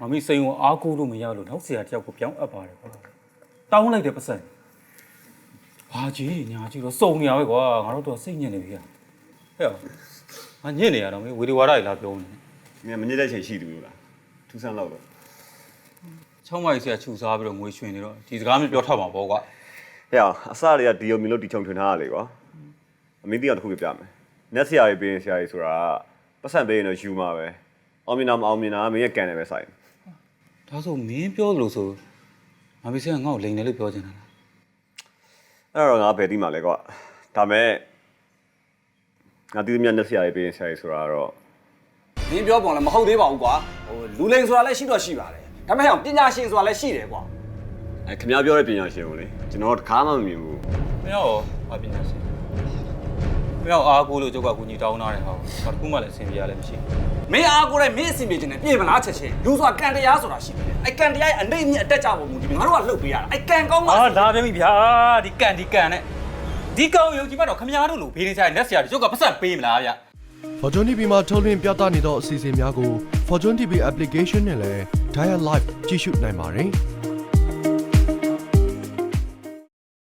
မမီစိန်ကိုအားကိုးလို့မရလို့နောက်ဆရာတယောက်ကိုပြောင်းအပ်ပါတယ်ကွာတောင်းလိုက်တဲ့ပတ်စံဘာကြီးညာကြီးတော့စုံနေရပဲကွာငါတို့တော့စိတ်ညစ်နေပြီကွာဟဲ့ငါညစ်နေရတော့မေဝေဒီဝါဒကြီးလာပြောနေမင်းမညစ်တဲ့ချိန်ရှိသူလို့လားထူးဆန်းတော့တော့ချောင်းမကြီးဆရာခြူစားပြီးတော့ငွေရွှင်နေတော့ဒီစကားမျိုးပြောထမှာပေါ့ကွာဟဲ့အောင်အစတွေကဒီယိုမီလို့တီချုံထွင်ထားရလေကွာအမင်းတရားတစ်ခုပြပြမယ်နက်ဆရာကြီးပေးရင်ဆရာကြီးဆိုတာပတ်စံပေးရင်တော့ယူမှာပဲအောင်မြင်တာမအောင်မြင်တာမင်းရဲ့ကန်တယ်ပဲဆိုင် ဒါဆိုမင်းပြောလို့ဆိုမမီဆရာငါ့ကိုလိန်တယ်လို့ပြောချင်တာလားအဲ့တော့ငါဘယ်တိမှာလဲကွာဒါမဲ့ငါတီးမြတ်နက်ဆရာကြီးပေးရင်ဆရာကြီးဆိုတာတော့။ဒီပြောပုံလည်းမဟုတ်သေးပါဘူးကွာ။ဟိုလူလိန်ဆိုတာလည်းရှိတော့ရှိပါတယ်။ဒါပေမဲ့ဟောင်ပညာရှင်ဆိုတာလည်းရှိတယ်ကွာအဲခင်ဗျားပြောတဲ့ပညာရှင်ကိုလေကျွန်တော်တို့တခါမှမမြင်ဘူးမင်းရောဘာပညာရှင် မင်းရောအားကိုးလို့ကျုပ်ကကူညီတောင်းထားတယ်ဟောဘာတစ်ခုမှလည်းအဆင်ပြေရလည်းမရှိဘူး။မင်းအားကိုယ်လည်းမင်းအစီအပြေခြင်းနဲ့ပြင်မလားချက်ချင်းလူဆိုတာကံတရားဆိုတာရှိတယ်။အဲကံတရားရဲ့အနေအမြင့်အတက်ကြပုံမူဒီငါတို့ကလှုပ်ပေးရတာ။အဲကံကောင်းမှ အာလာပြန်ပြီဗျာဒီကန်ဒီကန်နဲ့ဒီကောင်ယုံကြည်မှတော့ခမရတို့လိုဘေးနေကြတဲ့လက်ဆရာတွေကျုပ်ကပတ်စံပေးမလားဗျ Fortune TV မှာထုတ်လွှင့်ပြသနေသောအစီအစဉ်များကို Fortune TV application နဲ့လည်း Dial Live ကြည့်ရှုနိုင်ပါတယ်